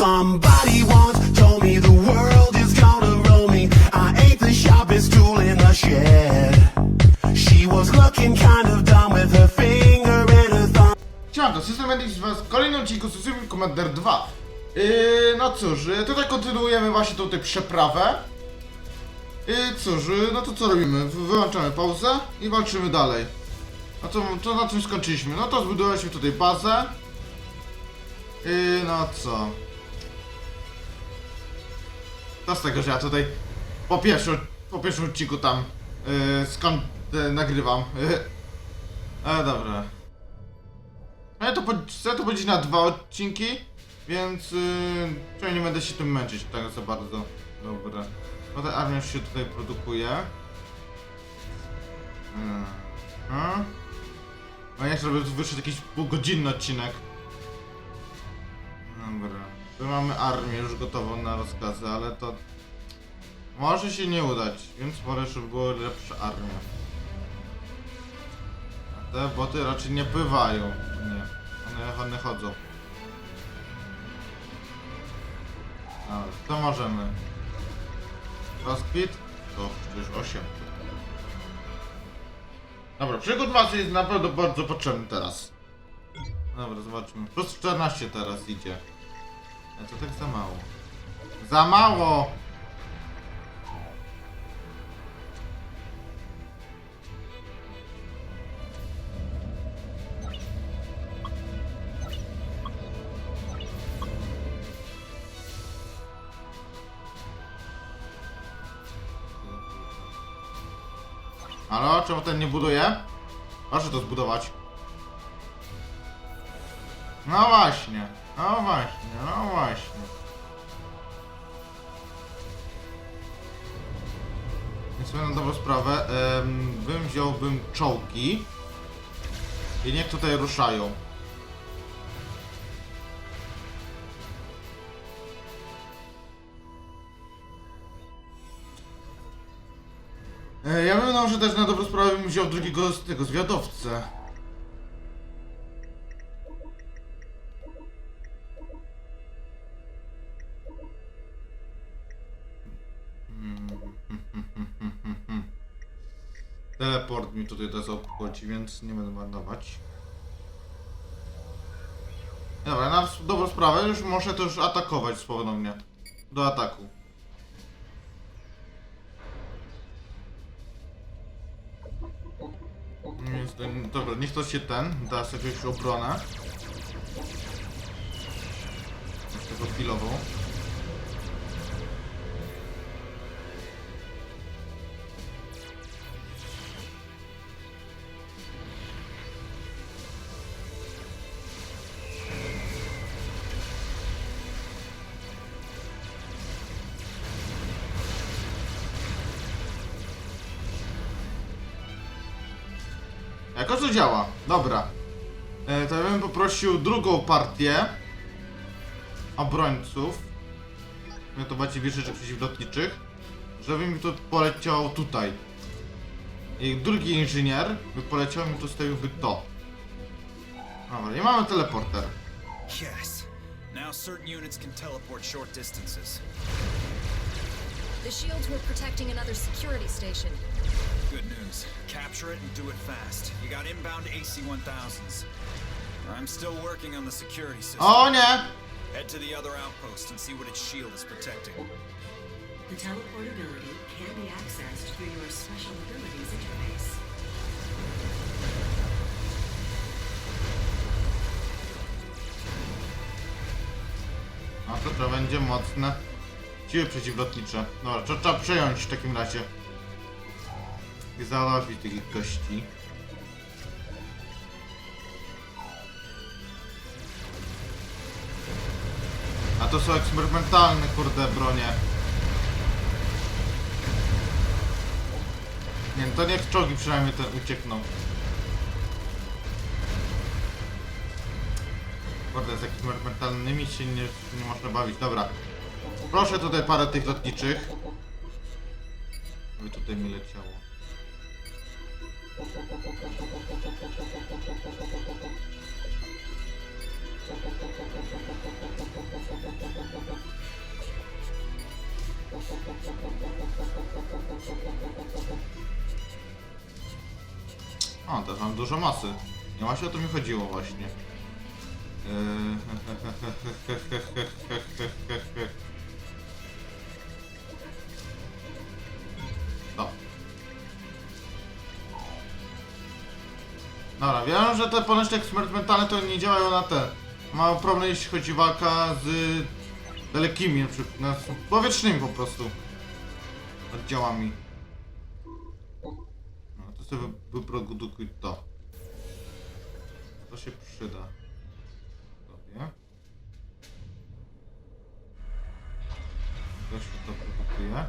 Somebody once told me the world is gonna roll me. I ain't the sharpest tool in the shed. She was looking kind of dumb with her finger and her thumb. Siemanko, System Medic z was w kolejnym odcinku System Commander 2 yy, No cóż, yy, tutaj kontynuujemy właśnie tutaj przeprawę I cóż, yy, no to co robimy? Wy- Wyłączamy pauzę i walczymy dalej No to, to na czym skończyliśmy? No to zbudowaliśmy tutaj bazę Yy, no co? To z tego, że ja tutaj po pierwszym, po pierwszym odcinku tam yy, skąd yy, nagrywam yy. Ale dobra no ja to, po- chcę to powiedzieć na dwa odcinki, więc yy, nie będę się tym męczyć tak za bardzo. Dobra. Potem armia już się tutaj produkuje. Yy. No jak żeby wyszedł jakiś półgodzinny odcinek. Dobra. Tu mamy armię już gotową na rozkazy, ale to może się nie udać, więc wolę, żeby była lepsza armia. A te boty raczej nie pływają. Nie. One, one chodzą. Dobra, to możemy. Rozkwit? To już 8. Dobra, przygód masy jest naprawdę bardzo potrzebny teraz. Dobra, zobaczmy. Plus 14 teraz idzie. A to tak za mało. Za mało! Halo, czemu ten nie buduje? Proszę to zbudować. No właśnie, no właśnie, no właśnie. Więc na dobrą sprawę, em, bym wziąłbym czołgi i niech tutaj ruszają. E, Ja bym może też na dobrą sprawę bym wziął drugiego z tego zwiadowcę. Teleport mi tutaj teraz obchodzi, więc nie będę marnować. Dobra, na dobrą sprawę już muszę to atakować ponownie. Do ataku. Dobra, niech to się ten, da sobie jakąś obronę. Tego chwilową. To działa. Dobra. E, to ja bym poprosił drugą partię obrońców. Gotowacie wieżyczek przeciwlotniczych. Żeby mi tu poleciał tutaj. I drugi inżynier by poleciał mi tu stawiłby to. Dobra, i mamy teleporter. Yes. Now certain units can teleport short distances. The shields were protecting another security station. Good news. Capture it and do it fast. You got inbound AC-1000s. I'm still working on the security system. Oh, nie! Head to the other outpost and see what its shield is protecting. The teleportability can be accessed through your special abilities interface. A to to będzie mocne. Siły przeciwlotnicze. Dobra, to trzeba przejąć w takim razie. I załatwić tych gości. A to są eksperymentalne, kurde, bronie. Nie, to niech czołgi przynajmniej ten uciekną. Kurde, z eksperymentalnymi się nie, nie można bawić. Dobra. Proszę tutaj parę tych lotniczych. By tutaj mi leciało. A, też mam dużo masy. Nie ma się o to mi chodziło właśnie. Yy... Dobra, wiem, że te ponoć eksperymentalne to nie działają na te. Mają problem jeśli chodzi walka z dalekimi, na przykład, z powietrznymi po prostu oddziałami. No to sobie wy- wyprodukuj to. To się przyda. Sobie. To się to produkuje.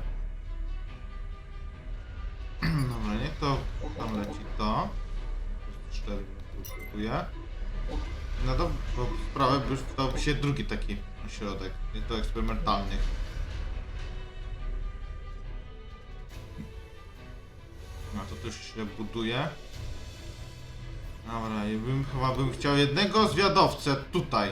Dobra, niech to tam leci to. 4 produkuje. Na dobrą sprawę by przydałby się drugi taki ośrodek, to eksperymentalny. No to też się buduje. Dobra, i bym chyba bym chciał jednego zwiadowcę tutaj.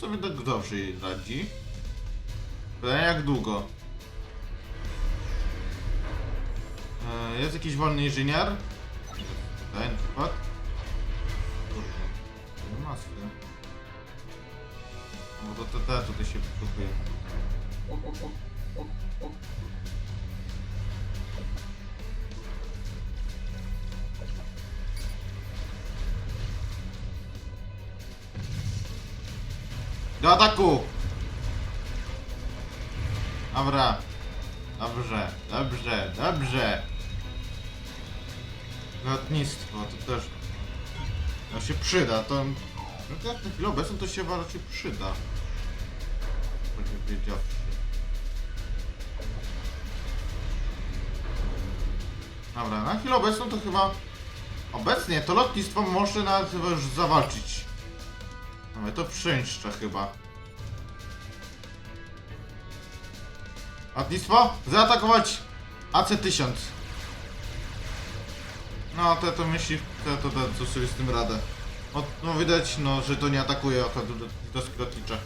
Sobie tak dobrze jej radzi. Pytanie jak długo? E, jest jakiś wolny inżynier? Na przykład. Kurde, nie masy. No to te tutaj się produkuje. Do ataku! Dobra. Dobrze, dobrze, dobrze. Lotnictwo, to też... To się przyda, to... No na chwilę obecną to się raczej przyda. Dobra, na chwilę obecną to chyba... Obecnie to lotnictwo może nawet już zawalczyć. Mamy to przęszcza chyba. Lotnictwo? Zaatakować AC-1000. No, to to myśli, to, to, to sobie z tym radę. No, no widać, no, że to nie atakuje akurat do, do lotnicze.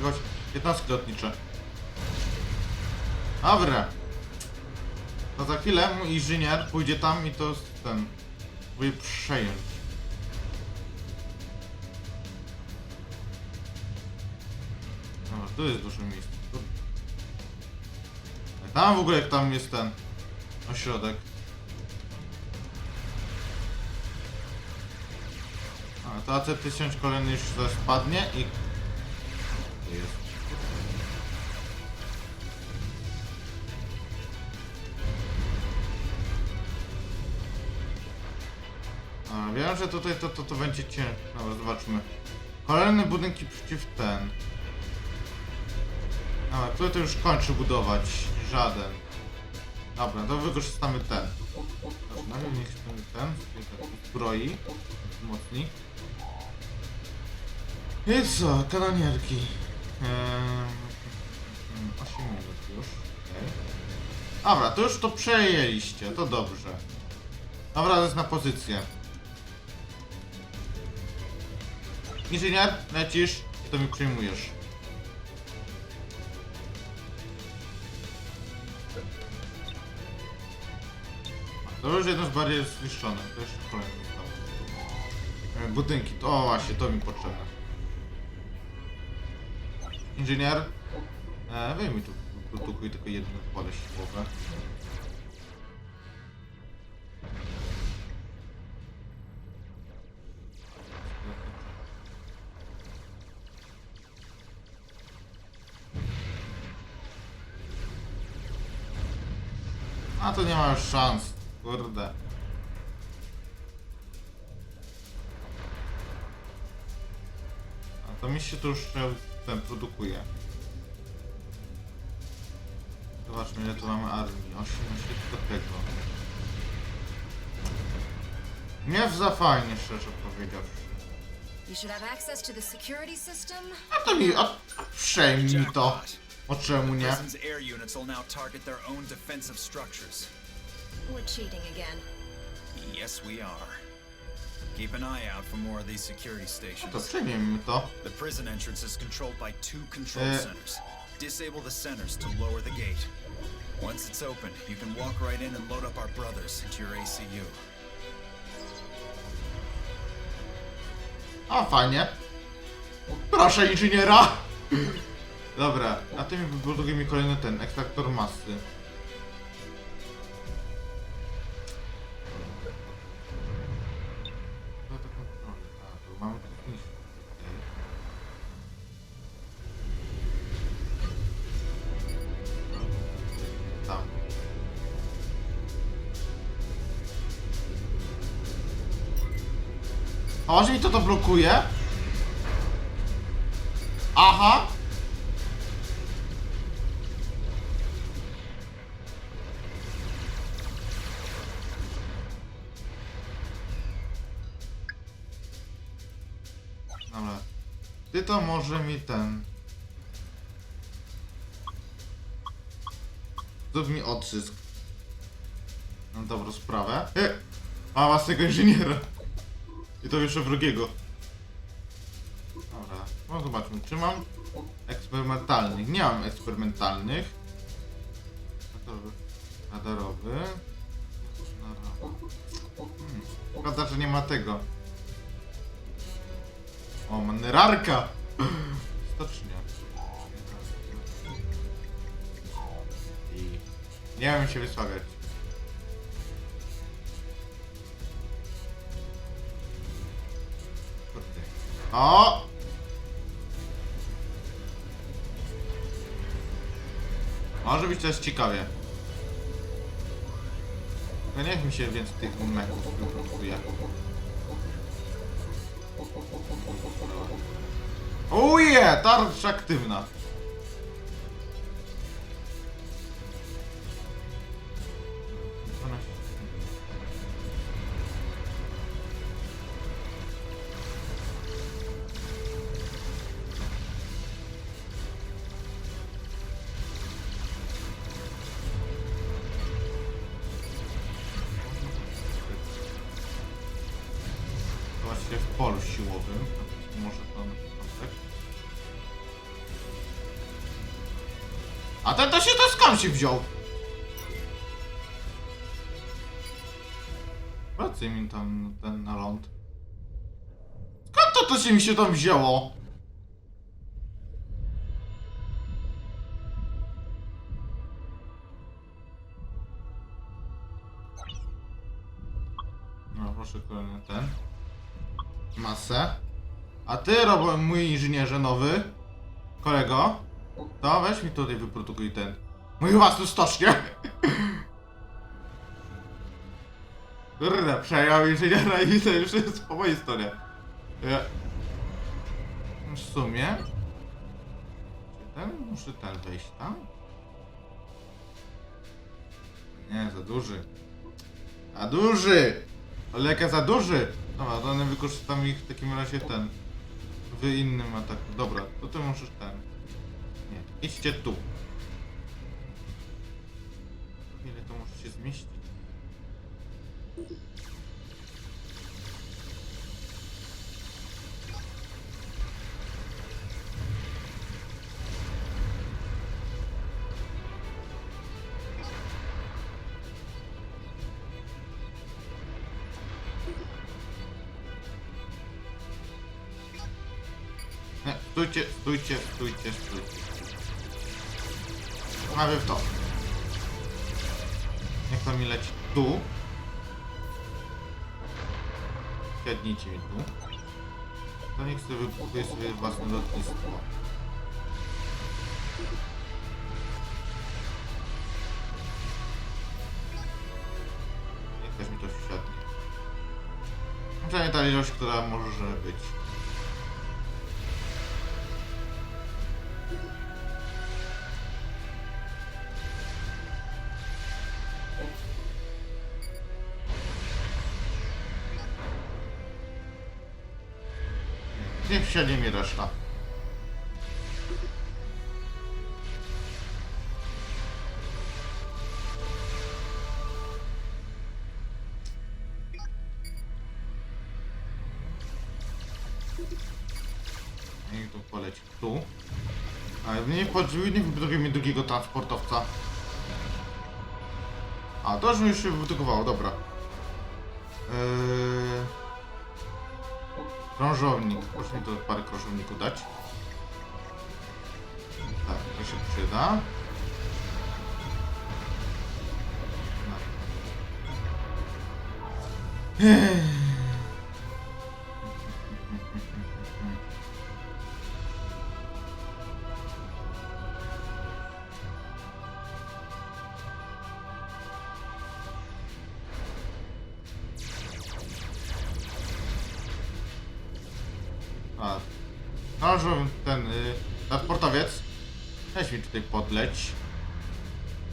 Zaatakować jednostki lotnicze. Dobra. To za chwilę mój inżynier pójdzie tam i to ten... Próbuje przejąć. Dobra, tu jest. Tu... A Tam w ogóle jak tam jest ten ośrodek. A to AC-1000 kolejny już spadnie i... A, wiem, że tutaj to, to, to będzie ciężko. Dobra, zobaczmy. Kolejne budynki przeciw ten. Dobra, który to już kończy budować. Żaden. Dobra, to wykorzystamy ten. Dobra, niech ten, ten, zbroi. Mocni. I co? Kanonierki. Ehm, 8 minut już. okej. Dobra, to już to przejęliście, to dobrze. Dobra, to jest na pozycję. Inżynier, lecisz i to mi przejmujesz. To już jedno z barier jest zniszczone. To jeszcze kolejny został. E, Budynki, to właśnie, to mi potrzebne. Inżynier, e, wyjmij tu, produkuj tylko jedno pole siłowe. A to nie ma już szans, kurde. A to mi się tu już ten produkuje. Zobaczmy ile tu mamy armii. 18 tylko tego. Nie za fajnie, szczerze powiedziawszy. You should have access to the security system. A to mi, a przejmij mi to. O czemu nie? We're cheating again. Yes, we are. Keep an eye out for more of these security To stations. przejmijmy to. The prison entrance is controlled by two control Uh, centers. Disable the centers to lower the gate. Once it's open, you can walk right in and load up our brothers into your ACU. A, fajnie. Proszę inżyniera! Dobra, a ty mi wybuduj mi kolejny ten, ekstraktor masy. A może mi to to blokuje? Aha! Dobra. Ty to może mi ten... Zrób mi odzysk. Na dobrą sprawę. E! A własnego inżyniera. I to jeszcze wrogiego. Dobra, no zobaczmy, czy mam eksperymentalnych. Nie mam eksperymentalnych. Radarowy. Radarowy. Hmm. Że nie ma tego. O, mannerarka! Stocznia. I nie wiem się wysłagać. O! Może być też ciekawie. No niech mi się więcej tych meków wyprodukuje. Uje! Tarcza aktywna. Polu siłowym. Może to na początek. A ten to się to skąd się wziął? Wracaj mi tam ten na ląd. Skąd to, to się mi się tam wzięło? Ty, Robo, mój inżynierze nowy, kolego, to weź mi tutaj wyprodukuj ten. Mój własny stocznie. Kurde, przejął inżyniera i to już jest po mojej stronie. Ja... W sumie... Czy ten? Muszę ten wejść tam? Nie, za duży. Za duży! Ale jaka za duży! Dobra, to one wykorzystam ich w takim razie ten. W innym ataku. Dobra, to ty możesz ten. Nie, idźcie tu. Ile to może się zmieścić? Stójcie, stójcie, stójcie. Mamy w to. Niech to mi leci tu. Siadnijcie mi tu. To niech sobie wypróbuje sobie własne lotnictwo. Niech też mi to wsiadnie. Przynajmniej ta ilość, która może być. Wsiadnie mi reszta. Niech to poleci tu. Ale nie, pod- nie wybuduje mi drugiego transportowca. A, to już mi się wybudowało, dobra. Eee... Krążownik. Proszę mi to parę krążowników dać. Tak, to się przyda. Weź mi tutaj podleć.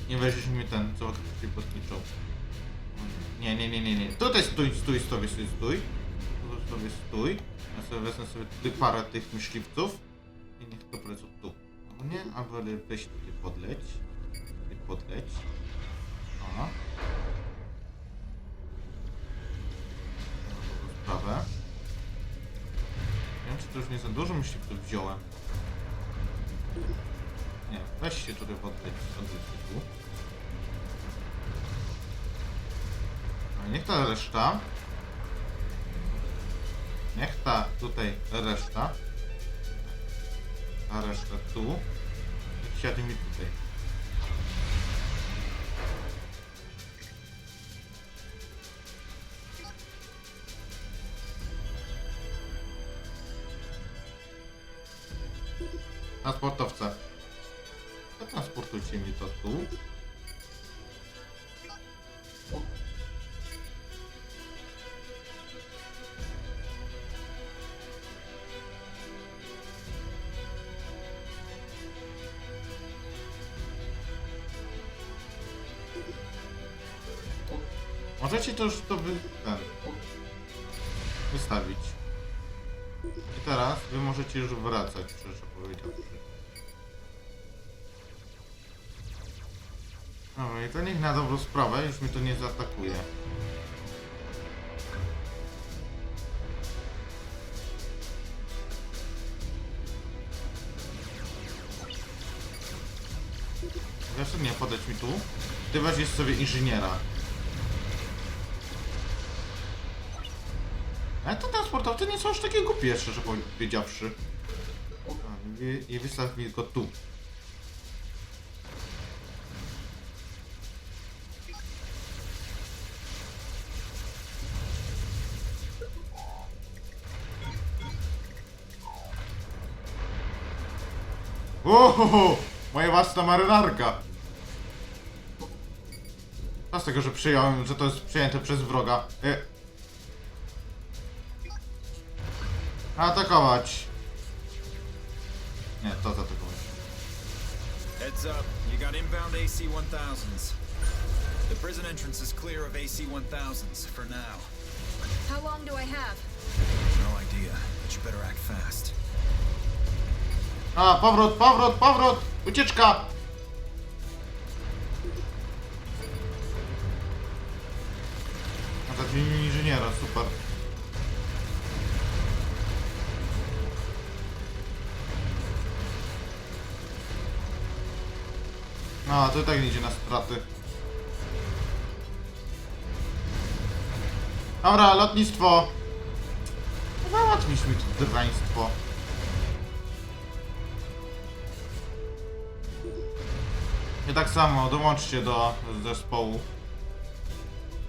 Nie weźmiesz mi ten, co się podliczą. Nie, nie, nie, nie, nie. Tutaj stój, stój, stój, stój, stój. Tu sobie stój. Ja sobie wezmę sobie tutaj parę tych myśliwców. I niech to polecą tu. No nie, albo weź tutaj podleć. Tutaj podleć. O. Sprawę. Nie wiem, czy to już nie za dużo myśliwców wziąłem. Nie, weź się tutaj się tu. No, niech ta reszta. Niech ta tutaj reszta. A reszta tu. I siadł mi tutaj. Transportowce. Transportujcie mi to tu. Możecie to już to wy... ten... wystawić. I teraz wy możecie już wracać, szczerze powiedziawszy. To niech na dobrą sprawę, już mi to nie zaatakuje. Co, nie, podać mi tu. Ty weźmiesz sobie inżyniera. Ale to transportowcy nie są aż takie głupie, szczerze powiedziawszy. I, i wystaw mi go tu. Ohoho! Moja własna marynarka! A z tego, że przyjąłem, że to jest przyjęte przez wroga. E... Atakować! Nie, to zaatakować. Heads up, you got inbound AC-1000s. The prison entrance is clear of AC-1000s for now. How long do I have? No idea, but you better act fast. A, powrót, powrót, powrót! Ucieczka! A zacznijmy inżyniera, super. A, to i tak idzie na straty. Dobra, lotnictwo! Załatwiliśmy to draństwo. I tak samo, dołączcie do zespołu.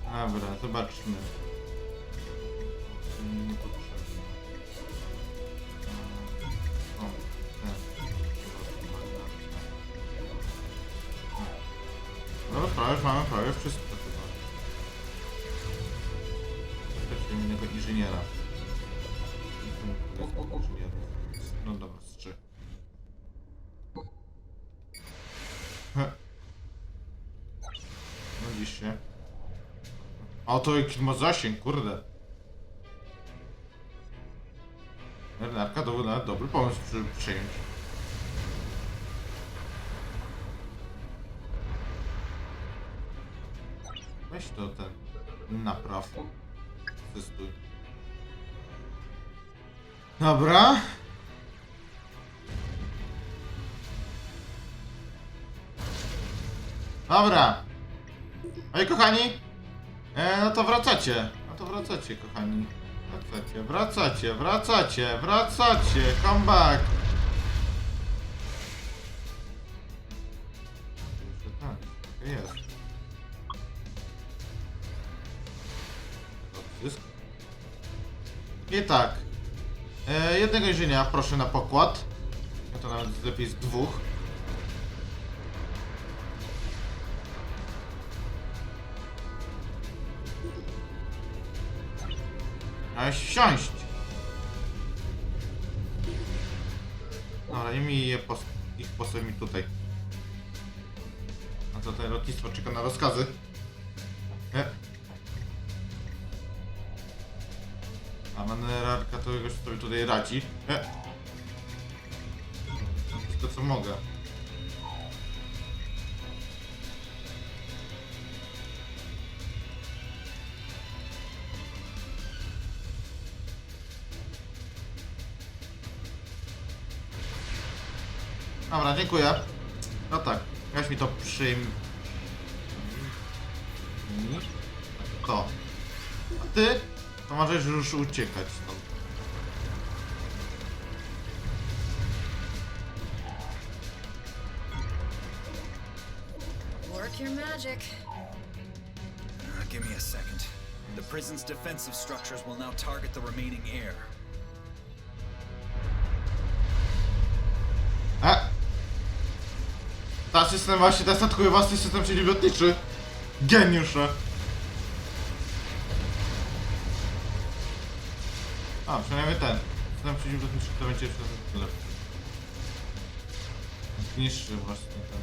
Dobra, zobaczmy. Niepotrzebne. O, ten. Dobra, już mamy prawie wszystko A to jaki ma zasięg, kurde. Marynarka dobry pomysł przy, przyjąć. Weź to ten napraw. Testuj. Dobra. Dobra. Oj, kochani. E, no to wracacie. No to wracacie, kochani. Wracacie, wracacie, wracacie, wracacie. Come back. Tak, jest. I tak. E, jednego inżyniera proszę na pokład. Ja to nawet lepiej z dwóch. Miałeś wsiąść. Dobra, i mi je pos ich postaw mi tutaj. A to tutaj lotnictwo czeka na rozkazy. E. A manerarka to jakoś sobie tutaj radzi. E. Wszystko co mogę. Dobra, dziękuję. No tak, weź mi to przyjm... To. A ty? To możesz już uciekać stąd. Work your magic. Uh, give me a second. The prison's defensive structures will now target the remaining air. Ta system właśnie, ten statkuje własny system przeciwlotniczy. Geniusze. A, przynajmniej ten. System przeciwlotniczy to będzie jeszcze lepszy. Niższy właśnie ten.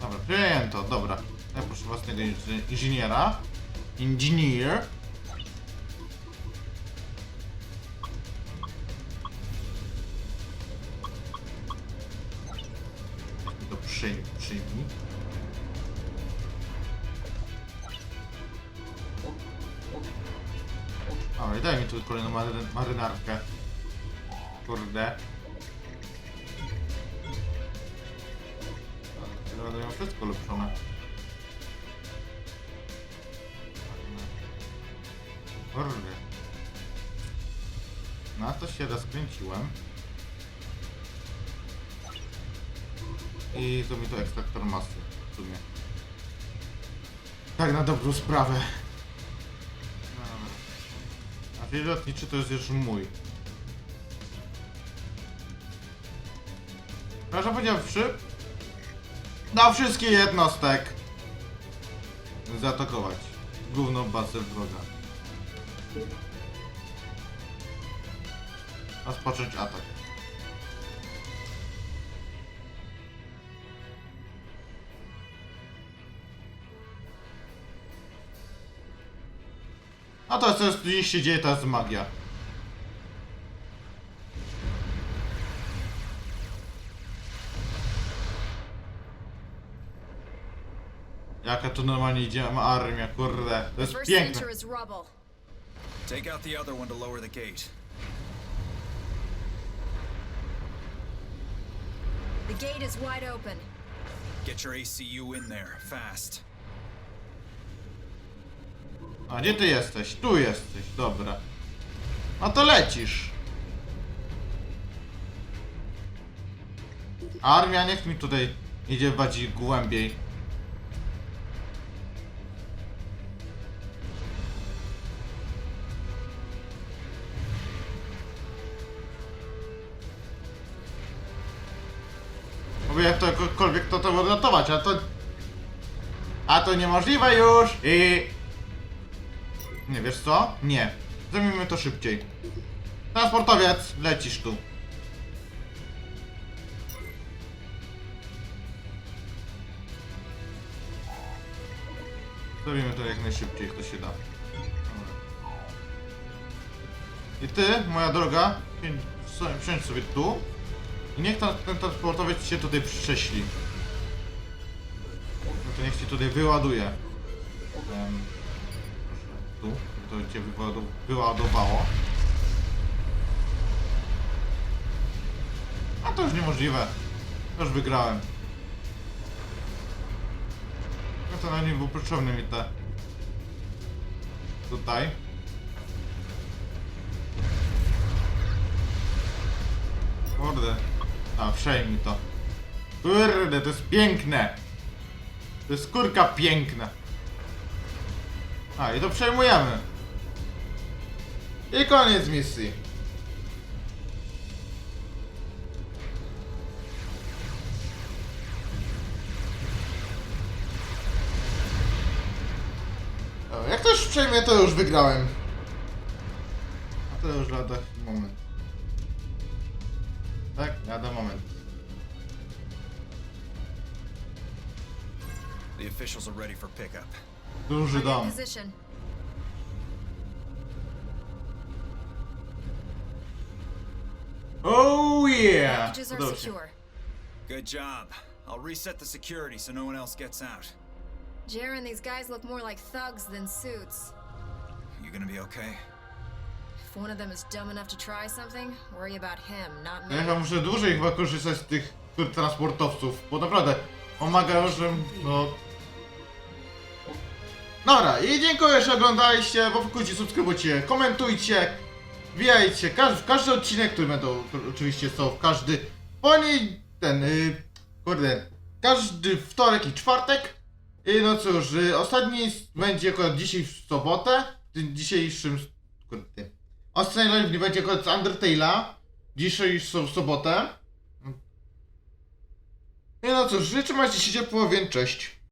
Dobra, przyjęto, dobra. Ja proszę własnego inży- inżyniera. Engineer. Kolejną maryn marynarkę. Kurde. Miał wszystko ulepszone. Kurde. Na to się rozkręciłem. I to mi to ekstraktor masy w sumie. Tak na dobrą sprawę. Film lotniczy to jest już mój. Proszę powiedziawszy, na wszystkie jednostek zaatakować główną bazę wroga. Rozpocząć atak. A to co jest, dziś się dzieje, to jest magia. Jaka tu normalnie idzie armia, kurde. To jest piękne. Take out the other one to lower the gate. The gate is wide open. Get your ACU in there, fast. A gdzie ty jesteś? Tu jesteś, dobra. No to lecisz. Armia niech mi tutaj idzie bardziej głębiej. Mówię jak to jakkolwiek to to odnotować, a to... A to niemożliwe już i... Nie, wiesz co? Nie. Zrobimy to szybciej. Transportowiec, lecisz tu. Zrobimy to jak najszybciej, jak to się da. I ty, moja droga, wsiądź sobie tu i niech ta, ten transportowiec się tutaj prześli. No to niech cię tutaj wyładuje. Proszę, tu, to cię wyładowało. A to już niemożliwe. Już wygrałem. No to na nim był potrzebny mi te. Tutaj. Kurde. A, przejmij to. Kurde, to jest piękne. To jest kurka piękna. A, i to przejmujemy. I koniec misji. Jak to już przejmie, to już wygrałem. A to już lada moment. Tak, lada moment. The officials are ready for pickup. Duży dom. position. Oh yeah! Packages are Udało się. secure. Good job. I'll reset the security so no one else gets out. Jaren, these guys look more like thugs than suits. You gonna be okay? If one of them is dumb enough to try something, worry about him, not Ja me. chyba muszę dłużej chyba korzystać z tych transportowców, bo naprawdę pomagają, że no... Dobra, i dziękuję, że oglądaliście, łapkujcie, subskrybujcie, komentujcie, wbijajcie, każ, w każdy odcinek, który będą oczywiście są każdy poni... ten, y, kurde, każdy wtorek i czwartek. I no cóż, y, ostatni będzie akurat dzisiaj w sobotę, w tym dzisiejszym, kurde, ostatni live będzie akurat z Undertale'a, dzisiaj są w sobotę. I no cóż, trzymajcie się ciepło, więc cześć.